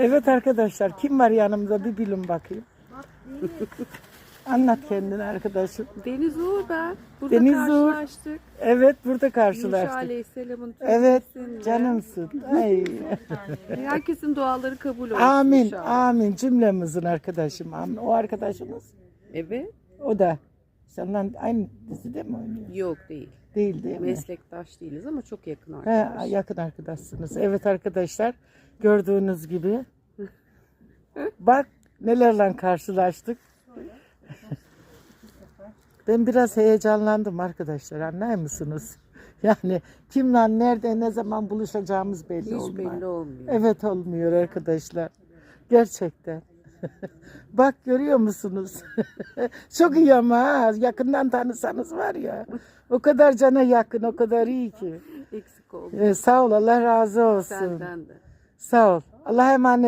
Evet arkadaşlar kim var yanımda bir bilin bakayım. Anlat kendini arkadaşım. Deniz Uğur ben. Burada Deniz Uğur. karşılaştık. Evet burada Yuşa karşılaştık. Aleyhisselam'ın Evet türbesinde. canımsın. Ay. Herkesin duaları kabul olsun Amin inşallah. amin cümlemizin arkadaşım. Amin. O arkadaşımız Evet. o da. Senden aynı dizide mi oynuyor? Yok değil. Değil değil mi? Meslektaş değiliz ama çok yakın He, arkadaş. yakın arkadaşsınız. Evet arkadaşlar gördüğünüz gibi. Bak nelerle karşılaştık. Ben biraz heyecanlandım arkadaşlar anlar mısınız? Yani kimle nerede ne zaman buluşacağımız belli Hiç olmuyor. belli olmuyor. Evet olmuyor arkadaşlar. Gerçekten. Bak görüyor musunuz? Çok iyi ama ha. yakından tanısanız var ya. O kadar cana yakın, o kadar iyi ki. Eksik oldu. Ee, sağ ol, Allah razı olsun. Senden de. Sağ ol. Allah'a emanet.